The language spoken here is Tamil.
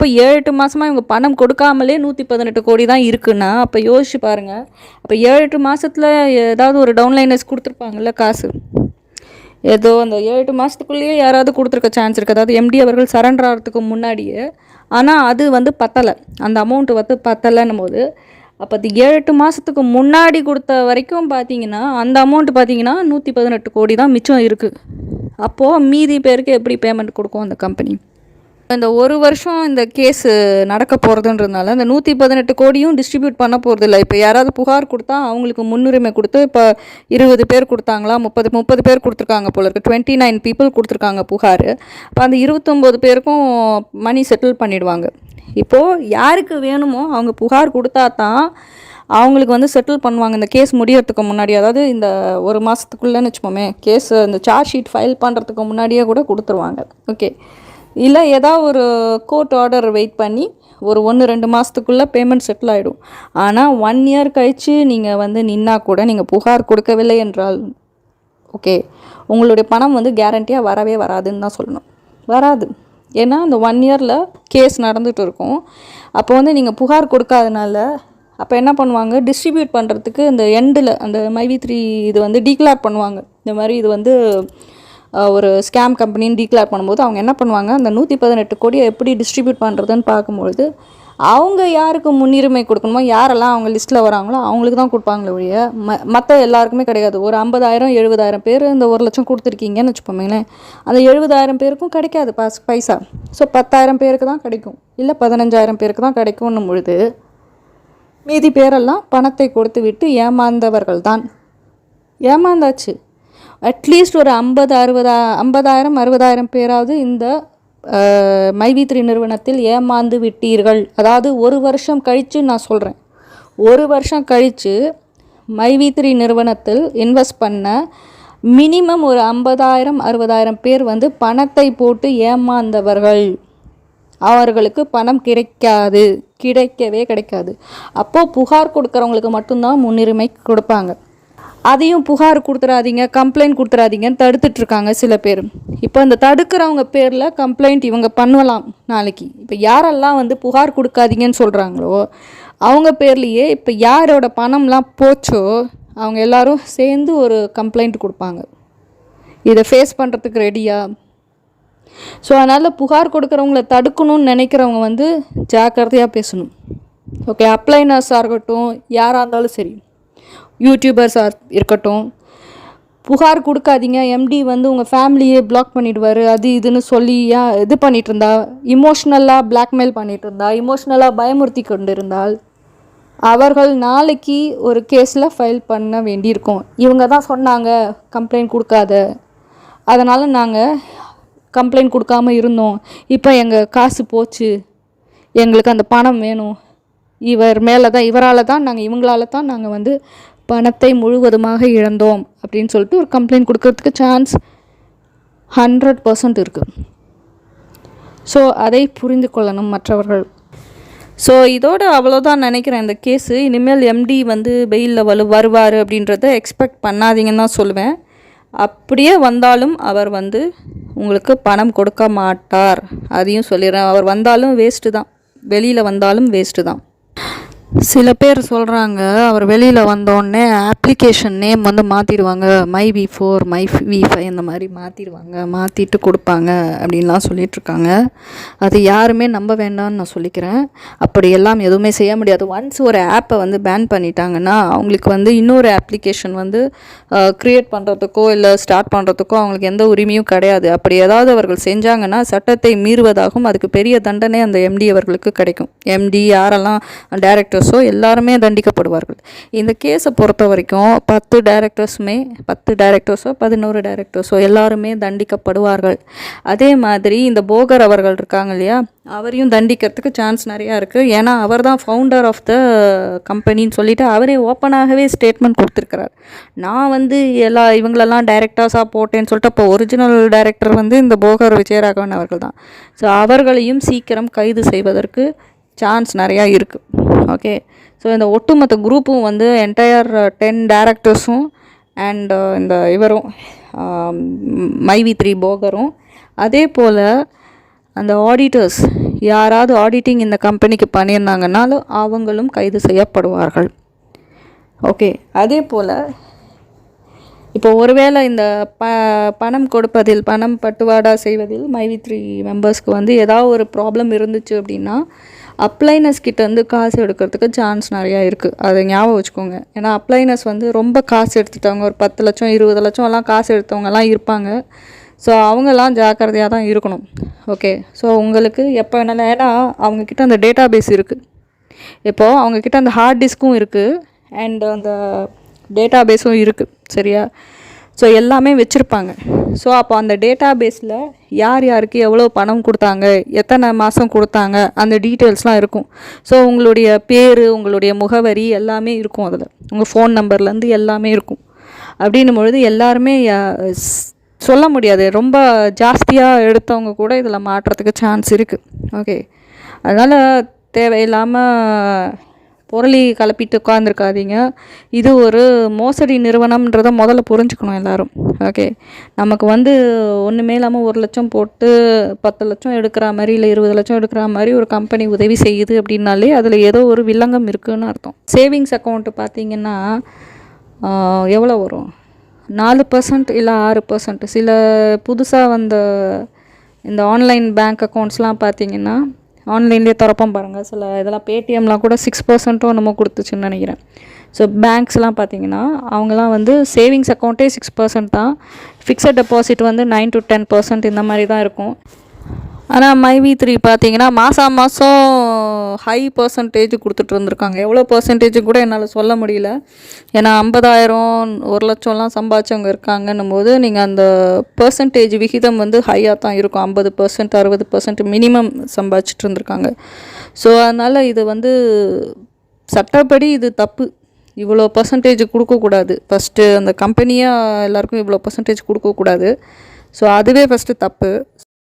இப்போ ஏழு எட்டு மாதமாக இவங்க பணம் கொடுக்காமலே நூற்றி பதினெட்டு கோடி தான் இருக்குன்னா அப்போ யோசிச்சு பாருங்கள் அப்போ ஏழு எட்டு மாதத்தில் ஏதாவது ஒரு டவுன்லைனர்ஸ் கொடுத்துருப்பாங்கல்ல காசு. ஏதோ அந்த ஏழு எட்டு மாதத்துக்குள்ளேயே யாராவது கொடுத்துருக்க சான்ஸ் இருக்குது அதாவது எம்டி அவர்கள் சரண்டர் ஆகிறதுக்கு முன்னாடியே. ஆனால் அது வந்து பத்தலை. அந்த அமௌண்ட்டு வந்து பத்தலைன்னும் போது அப்போ அது ஏழு எட்டு மாதத்துக்கு முன்னாடி கொடுத்த வரைக்கும் பார்த்தீங்கன்னா அந்த அமௌண்ட் பார்த்தீங்கன்னா நூற்றி பதினெட்டு கோடி தான் மிச்சம் இருக்குது அப்போது மீதி பேருக்கு எப்படி பேமெண்ட் கொடுக்கும் அந்த கம்பெனி இந்த ஒரு வருஷம் இந்த கேஸ் நடக்க போகிறதுன்றதுனால இந்த நூற்றி பதினெட்டு கோடியும் டிஸ்ட்ரிபியூட் பண்ண போகிறது இல்லை இப்போ யாராவது புகார் கொடுத்தா அவங்களுக்கு முன்னுரிமை கொடுத்து இப்போ இருபது பேர் கொடுத்தாங்களா முப்பது முப்பது பேர் கொடுத்துருக்காங்க போல இருக்குது டுவெண்ட்டி நைன் பீப்புள் கொடுத்துருக்காங்க புகார். அப்போ அந்த இருபத்தொம்போது பேருக்கும் மணி செட்டில் பண்ணிடுவாங்க. இப்போது யாருக்கு வேணுமோ அவங்க புகார் கொடுத்தா தான் அவங்களுக்கு வந்து செட்டில் பண்ணுவாங்க. இந்த கேஸ் முடியறதுக்கு முன்னாடி அதாவது இந்த ஒரு மாதத்துக்குள்ளேன்னு வச்சுப்போமே கேஸ் இந்த சார்ஜ் ஷீட் ஃபைல் பண்ணுறதுக்கு முன்னாடியே கூட கொடுத்துருவாங்க. ஓகே இல்லை ஏதாவது ஒரு கோர்ட் ஆர்டர் வெயிட் பண்ணி ஒரு ஒன்று ரெண்டு மாதத்துக்குள்ளே பேமெண்ட் செட்டில் ஆகிடும் ஆனால் ஒன் இயர் கழித்து நீங்கள் வந்து நின்னா கூட நீங்கள் புகார் கொடுக்கவில்லை என்றால் ஓகே உங்களுடைய பணம் வந்து கேரண்டியாக வரவே வராதுன்னு தான் சொல்லணும். வராது. ஏன்னா அந்த ஒன் இயரில் கேஸ் நடந்துகிட்டு இருக்கும். அப்போ வந்து நீங்கள் புகார் கொடுக்காதனால அப்போ என்ன பண்ணுவாங்க? டிஸ்ட்ரிபியூட் பண்ணுறதுக்கு இந்த எண்டில் அந்த மைவி த்ரீ இது வந்து டிக்ளேர் பண்ணுவாங்க. இந்த மாதிரி இது வந்து ஒரு ஸ்கேம் கம்பெனின்னு டிக்ளேர் பண்ணும்போது அவங்க என்ன பண்ணுவாங்க? அந்த நூற்றி பதினெட்டு கோடியை எப்படி டிஸ்ட்ரிபியூட் பண்ணுறதுன்னு பார்க்கும்பொழுது அவங்க யாருக்கு முன்னுரிமை கொடுக்கணுமோ யாரெல்லாம் அவங்க லிஸ்ட்டில் வராங்களோ அவங்களுக்கு தான் கொடுப்பாங்களே ஒழிய ம மற்ற எல்லாருக்குமே கிடையாது. ஒரு ஐம்பதாயிரம் எழுபதாயிரம் பேர் இந்த ஒரு லட்சம் கொடுத்துருக்கீங்கன்னு வச்சுப்போமேங்களேன் அந்த எழுபதாயிரம் பேருக்கும் கிடைக்காது பாஸ் பைசா. ஸோ பத்தாயிரம் பேருக்கு தான் கிடைக்கும். இல்லை பதினஞ்சாயிரம் பேருக்கு தான் கிடைக்கும்னும் பொழுது மீதி பேரெல்லாம் பணத்தை கொடுத்து விட்டு ஏமாந்தவர்கள் தான் ஏமாந்தாச்சு. அட்லீஸ்ட் ஒரு ஐம்பது அறுபதா ஐம்பதாயிரம் அறுபதாயிரம் பேராவது இந்த மைவி த்ரீ நிறுவனத்தில் ஏமாந்து விட்டீர்கள். அதாவது ஒரு வருஷம் கழித்து நான் சொல்கிறேன் ஒரு வருஷம் கழித்து மைவி த்ரீ நிறுவனத்தில் இன்வெஸ்ட் பண்ண மினிமம் ஒரு ஐம்பதாயிரம் அறுபதாயிரம் பேர் வந்து பணத்தை போட்டு ஏமாந்தவர்கள். அவர்களுக்கு பணம் கிடைக்காது. கிடைக்கவே கிடைக்காது. அப்போது புகார் கொடுக்குறவங்களுக்கு மட்டும்தான் முன்னுரிமை கொடுப்பாங்க. அதையும் புகார் கொடுத்துறாதீங்க கம்ப்ளைண்ட் கொடுத்துறாதீங்கன்னு தடுத்துட்ருக்காங்க சில பேர். இப்போ இந்த தடுக்கிறவங்க பேரில் கம்ப்ளைண்ட் இவங்க பண்ணலாம் நாளைக்கு. இப்போ யாரெல்லாம் வந்து புகார் கொடுக்காதீங்கன்னு சொல்கிறாங்களோ அவங்க பேர்லேயே இப்போ யாரோட பணம்லாம் போச்சோ அவங்க எல்லாரும் சேர்ந்து ஒரு கம்ப்ளைண்ட் கொடுப்பாங்க. இதை ஃபேஸ் பண்ணுறதுக்கு ரெடியா ஸோ அதனால் புகார் கொடுக்குறவங்கள தடுக்கணும்னு நினைக்கிறவங்க வந்து ஜாக்கிரதையாக பேசணும். ஓகே அப்ளைனர்ஸாக இருக்கட்டும் யாராக இருந்தாலும் சரி. யூடியூபர்ஸாக இருக்கட்டும். புகார் கொடுக்காதீங்க. எம்டி வந்து உங்கள் ஃபேமிலியே பிளாக் பண்ணிடுவார். அது இதுன்னு சொல்லி ஏன் இது பண்ணிட்டு இருந்தா இமோஷ்னலாக பிளாக்மெயில் பண்ணிட்டு இருந்தா இமோஷ்னலாக பயமுறுத்தி கொண்டு இருந்தால் அவர்கள் நாளைக்கு ஒரு கேஸில் ஃபைல் பண்ண வேண்டியிருக்கும். இவங்க தான் சொன்னாங்க கம்ப்ளைண்ட் கொடுக்காத. அதனால் நாங்கள் கம்ப்ளைண்ட் கொடுக்காம இருந்தோம். இப்போ எங்கள் காசு போச்சு. எங்களுக்கு அந்த பணம் வேணும். இவர் மேலே தான் இவரால் தான் நாங்கள் இவங்களால தான் நாங்கள் வந்து பணத்தை முழுவதுமாக இழந்தோம் அப்படின்னு சொல்லிட்டு ஒரு கம்ப்ளைண்ட் கொடுக்கறதுக்கு சான்ஸ் ஹண்ட்ரட் பர்சன்ட் இருக்குது ஸோ அதை புரிந்து கொள்ளணும் மற்றவர்கள். ஸோ இதோட அவ்வளோதான் நினைக்கிறேன் இந்த கேஸு இனிமேல் எம்டி வந்து வெயிலில் வலு வருவார் அப்படின்றத எக்ஸ்பெக்ட் பண்ணாதீங்கன்னு தான் சொல்லுவேன். அப்படியே வந்தாலும் அவர் வந்து உங்களுக்கு பணம் கொடுக்க மாட்டார். அதையும் சொல்லிடுறேன். அவர் வந்தாலும் வேஸ்ட்டு தான். வெளியில் வந்தாலும் வேஸ்ட்டு தான். சில பேர் சொல்கிறாங்க அவர் வெளியில் வந்தோடனே அப்ளிகேஷன் நேம் வந்து மாற்றிடுவாங்க my V four my V five இந்த மாதிரி மாற்றிடுவாங்க மாற்றிட்டு கொடுப்பாங்க அப்படின்லாம் சொல்லிகிட்ருக்காங்க அது யாருமே நம்ப வேண்டாம்னு நான் சொல்லிக்கிறேன். அப்படி எல்லாம் எதுவுமே செய்ய முடியாது. ஒன்ஸ் ஒரு ஆப்பை வந்து பேன் பண்ணிட்டாங்கன்னா அவங்களுக்கு வந்து இன்னொரு அப்ளிகேஷன் வந்து க்ரியேட் பண்ணுறதுக்கோ இல்லை ஸ்டார்ட் பண்ணுறதுக்கோ அவங்களுக்கு எந்த உரிமையும் கிடையாது. அப்படி ஏதாவது அவர்கள் செஞ்சாங்கன்னா சட்டத்தை மீறுவதாகவும் அதுக்கு பெரிய தண்டனை அந்த எம்டி அவர்களுக்கு கிடைக்கும். எம்டி யாரெல்லாம் டைரக்டர்ஸோ எல்லாருமே தண்டிக்கப்படுவார்கள். இந்த கேஸை பொறுத்த வரைக்கும் பத்து டைரக்டர்ஸுமே பத்து டைரக்டர்ஸோ பதினோரு டைரக்டர்ஸோ எல்லாருமே தண்டிக்கப்படுவார்கள். அதே மாதிரி இந்த போகர் அவர்கள் இருக்காங்க இல்லையா அவரையும் தண்டிக்கிறதுக்கு சான்ஸ் நிறையா இருக்குது ஏன்னா அவர் தான் ஃபவுண்டர் ஆஃப் த கம்பெனின்னு சொல்லிட்டு அவரே ஓப்பனாகவே ஸ்டேட்மெண்ட் கொடுத்துருக்கிறார். நான் வந்து எல்லா இவங்களெல்லாம் டைரக்டர்ஸாக போட்டேன்னு சொல்லிட்டு அப்போ ஒரிஜினல் டைரக்டர் வந்து இந்த போகர் விஜயராகவன் அவர்கள் தான். ஸோ அவர்களையும் சீக்கிரம் கைது செய்வதற்கு சான்ஸ் நிறையா இருக்குது ஓகே ஸோ இந்த ஒட்டுமொத்த குரூப்பும் வந்து என்டையர் டென் டேரக்டர்ஸும் அண்ட் இந்த இவரும் மைவி த்ரீ போகரும் அதே போல் அந்த ஆடிட்டர்ஸ் யாராவது ஆடிட்டிங் இந்த கம்பெனிக்கு பண்ணியிருந்தாங்கன்னாலும் அவங்களும் கைது செய்யப்படுவார்கள். ஓகே அதே போல் இப்போ ஒருவேளை இந்த ப பணம் கொடுப்பதில் பணம் பட்டுவாடா செய்வதில் மைவி த்ரீ மெம்பர்ஸ்க்கு வந்து ஏதாவது ஒரு ப்ராப்ளம் இருந்துச்சு அப்படின்னா அப்ளைனஸ் கிட்டேருந்து காசு எடுக்கிறதுக்கு சான்ஸ் நிறையா இருக்குது அதை ஞாபகம் வச்சுக்கோங்க. ஏன்னா அப்ளைனஸ் வந்து ரொம்ப காசு எடுத்துட்டவங்க. ஒரு பத்து லட்சம் இருபது லட்சம்லாம் காசு எடுத்தவங்கலாம் இருப்பாங்க. ஸோ அவங்கெல்லாம் ஜாக்கிரதையாக தான் இருக்கணும். ஓகே ஸோ உங்களுக்கு எப்போ வேணாலும் ஏன்னா அவங்கக்கிட்ட அந்த டேட்டா பேஸ் இருக்குது இப்போது அவங்கக்கிட்ட அந்த ஹார்ட் டிஸ்க்கும் இருக்குது அண்ட் அந்த டேட்டா பேஸும் இருக்குது சரியா? ஸோ எல்லாமே வச்சுருப்பாங்க. ஸோ அப்போ அந்த டேட்டா பேஸில் யார் யாருக்கு எவ்வளோ பணம் கொடுத்தாங்க எத்தனை மாதம் கொடுத்தாங்க அந்த டீட்டெயில்ஸ்லாம் இருக்கும். ஸோ உங்களுடைய பேர் உங்களுடைய முகவரி எல்லாமே இருக்கும் அதில். உங்கள் ஃபோன் நம்பர்லேருந்து எல்லாமே இருக்கும். அப்படின்னும் பொழுது எல்லாருமே சொல்ல முடியாது. ரொம்ப ஜாஸ்தியாக எடுத்தவங்க கூட இதில் மாட்டுறதுக்கு சான்ஸ் இருக்குது ஓகே அதனால் தேவையில்லாமல் புரளி கலப்பிட்டு உட்காந்துருக்காதீங்க இது ஒரு மோசடி நிறுவனம்ன்றதை முதல்ல புரிஞ்சுக்கணும் எல்லோரும். ஓகே. நமக்கு வந்து ஒன்றுமே இல்லாமல் ஒரு லட்சம் போட்டு பத்து லட்சம் எடுக்கிற மாதிரி இல்லை இருபது லட்சம் எடுக்கிற மாதிரி ஒரு கம்பெனி உதவி செய்யுது அப்படின்னாலே அதில் ஏதோ ஒரு வில்லங்கம் இருக்குன்னு அர்த்தம். சேவிங்ஸ் அக்கௌண்ட்டு பார்த்தீங்கன்னா எவ்வளோ வரும்? நாலு பர்சன்ட் இல்லை ஆறு பர்சன்ட் சில புதுசாக வந்த இந்த ஆன்லைன் பேங்க் அக்கௌண்ட்ஸ்லாம் பார்த்தீங்கன்னா ஆன்லைன்லேயே திறப்போம் பாருங்கள் சில இதெல்லாம் பேடிஎம்லாம் கூட சிக்ஸ் பர்சன்ட்டும் நம்ம கொடுத்துச்சுன்னு நினைக்கிறேன். ஸோ பேங்க்ஸ்லாம் பார்த்தீங்கன்னா அவங்கலாம் வந்து சேவிங்ஸ் அக்கௌண்ட்டே சிக்ஸ் பர்சன்ட் தான். ஃபிக்ஸட் டெபாசிட் வந்து நைன் டு டென் பர்சன்ட் இந்த மாதிரி தான் இருக்கும். ஆனால் மைவி த்ரீ பார்த்தீங்கன்னா மாதம் மாதம் ஹை பர்சன்டேஜ் கொடுத்துட்டு இருந்திருக்காங்க. எவ்வளோ பர்சன்டேஜ் கூட என்னால் சொல்ல முடியல. ஏன்னா ஐம்பதாயிரம் ஒரு லட்சம்லாம் சம்பாதிச்சவங்க இருக்காங்கன்னும் போது நீங்கள் அந்த பர்சன்டேஜ் விகிதம் வந்து ஹையாக தான் இருக்கும். ஐம்பது பர்சன்ட் அறுபது பர்சன்ட் மினிமம் சம்பாதிச்சிட்டு இருந்திருக்காங்க. ஸோ அதனால் இது வந்து சட்டப்படி இது தப்பு. இவ்வளோ பர்சன்டேஜ் கொடுக்கக்கூடாது ஃபஸ்ட்டு அந்த கம்பெனியாக எல்லாருக்கும் இவ்வளோ பர்சன்டேஜ் கொடுக்கக்கூடாது ஸோ அதுவே ஃபஸ்ட்டு தப்பு.